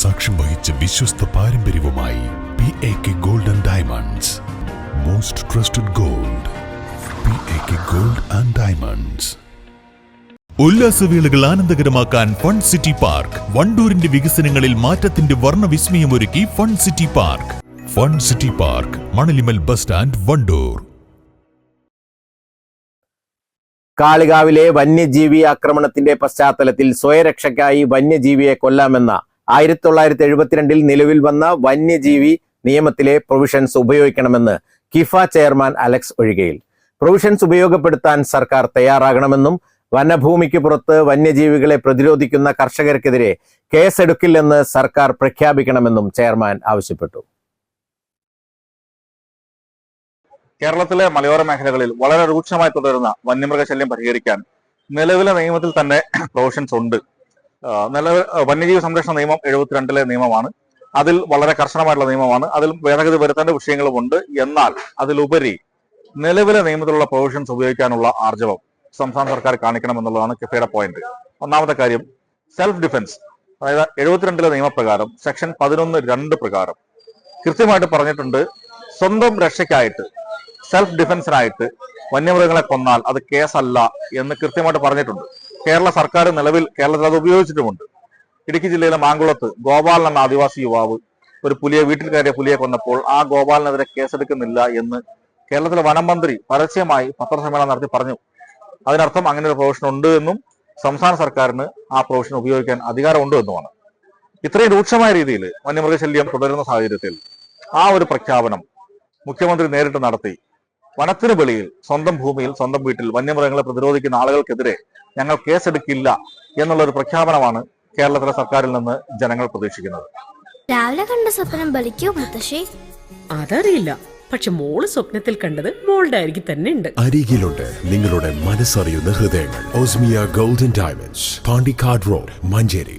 സാക്ഷ്യം വഹിച്ച വിശ്വസ്ത പാരമ്പര്യവുമായി P A K gold and diamonds most trusted gold P A K gold and diamonds ഉല്ലാസവേളകൾ ആനന്ദകരമാക്കാൻ ഫൺ സിറ്റി പാർക്ക് വണ്ടൂരിന്റെ വികസനങ്ങളിൽ മാറ്റത്തിന്റെ വർണവിസ്മയം ഒരുക്കി fun city park fun city park Manalimal bus stand Wandoor. കാളികാവിലെ വന്യജീവി ആക്രമണത്തിന്റെ പശ്ചാത്തലത്തിൽ സ്വയരക്ഷയ്ക്കായി വന്യജീവിയെ കൊല്ലാമെന്ന ആയിരത്തി തൊള്ളായിരത്തി എഴുപത്തിരണ്ടിൽ നിലവിൽ വന്ന വന്യജീവി നിയമത്തിലെ പ്രൊവിഷൻസ് ഉപയോഗിക്കണമെന്ന് KIFA chairman Alex Ozhikayil. Provisions ഉപയോഗപ്പെടുത്താൻ സർക്കാർ തയ്യാറാകണമെന്നും വനഭൂമിക്ക് പുറത്ത് വന്യജീവികളെ പ്രതിരോധിക്കുന്ന കർഷകർക്കെതിരെ കേസെടുക്കില്ലെന്ന് സർക്കാർ പ്രഖ്യാപിക്കണമെന്നും ചെയർമാൻ ആവശ്യപ്പെട്ടു. കേരളത്തിലെ മലയോര മേഖലകളിൽ വളരെ രൂക്ഷമായി തുടരുന്ന വന്യമൃഗശല്യം പരിഹരിക്കാൻ നിലവിലെ നിയമത്തിൽ തന്നെ പ്രൊവിഷൻസ് ഉണ്ട്. ആ, വന്യജീവി സംരക്ഷണ നിയമം എഴുപത്തിരണ്ടിലെ നിയമമാണ്. അതിൽ വളരെ കർശനമായിട്ടുള്ള നിയമമാണ്. അതിൽ ഭേദഗതി വരുത്തേണ്ട വിഷയങ്ങളുമുണ്ട് എന്നാൽ അതിലുപരി നിലവിലെ നിയമത്തിലുള്ള പ്രൊവിഷൻസ് ഉപയോഗിക്കാനുള്ള ആർജവം സംസ്ഥാന സർക്കാർ കാണിക്കണം എന്നുള്ളതാണ് കിഫയുടെ പോയിന്റ് ഒന്നാമത്തെ കാര്യം സെൽഫ് ഡിഫൻസ് അതായത് എഴുപത്തിരണ്ടിലെ നിയമപ്രകാരം സെക്ഷൻ പതിനൊന്ന് രണ്ട് പ്രകാരം കൃത്യമായിട്ട് പറഞ്ഞിട്ടുണ്ട് സ്വന്തം രക്ഷയ്ക്കായിട്ട് സെൽഫ് ഡിഫൻസിനായിട്ട് വന്യമൃഗങ്ങളെ കൊന്നാൽ അത് കേസല്ല എന്ന് കൃത്യമായിട്ട് പറഞ്ഞിട്ടുണ്ട്. കേരള സർക്കാർ നിലവിൽ കേരളത്തിൽ അത് ഉപയോഗിച്ചിട്ടുമുണ്ട്. ഇടുക്കി ജില്ലയിലെ മാങ്കുളത്ത് ഗോപാലൻ എന്ന ആദിവാസി യുവാവ് ഒരു പുലിയെ വീട്ടിൽ കയറിയ പുലിയെ കൊന്നപ്പോൾ ആ ഗോപാലിനെതിരെ കേസെടുക്കുന്നില്ല എന്ന് കേരളത്തിലെ വനം മന്ത്രി പരസ്യമായി പത്രസമ്മേളനം നടത്തി പറഞ്ഞു. അതിനർത്ഥം അങ്ങനെ ഒരു പ്രൊവിഷൻ ഉണ്ട് എന്നും സംസ്ഥാന സർക്കാരിന് ആ പ്രൊവിഷൻ ഉപയോഗിക്കാൻ അധികാരമുണ്ട് എന്നുമാണ്. ഇത്രയും രൂക്ഷമായ രീതിയിൽ വന്യമൃഗശല്യം തുടരുന്ന സാഹചര്യത്തിൽ ആ ഒരു പ്രഖ്യാപനം മുഖ്യമന്ത്രി നേരിട്ട് നടത്തി. വനത്തിന് വെളിയിൽ സ്വന്തം ഭൂമിയിൽ സ്വന്തം വീട്ടിൽ വന്യമൃഗങ്ങളെ പ്രതിരോധിക്കുന്ന ആളുകൾക്കെതിരെ ഞങ്ങൾ കേസെടുക്കില്ല എന്നുള്ള ഒരു പ്രഖ്യാപനമാണ് കേരളത്തിലെ സർക്കാരിൽ നിന്ന് ജനങ്ങൾ പ്രതീക്ഷിക്കുന്നത്. രാവിലെ കണ്ട സ്വപ്നം ബലിക്കോ മുത്തശ്ശി? അതറിയില്ല. പക്ഷെ മോൾ സ്വപ്നത്തിൽ കണ്ടത് മോളുടെ അരികിൽ തന്നെ ഉണ്ട്. അരികിലുണ്ട് നിങ്ങളുടെ മനസ്സറിയുന്ന ഹൃദയങ്ങൾ. Osmia golden diamonds Pandikkad road Manjeri.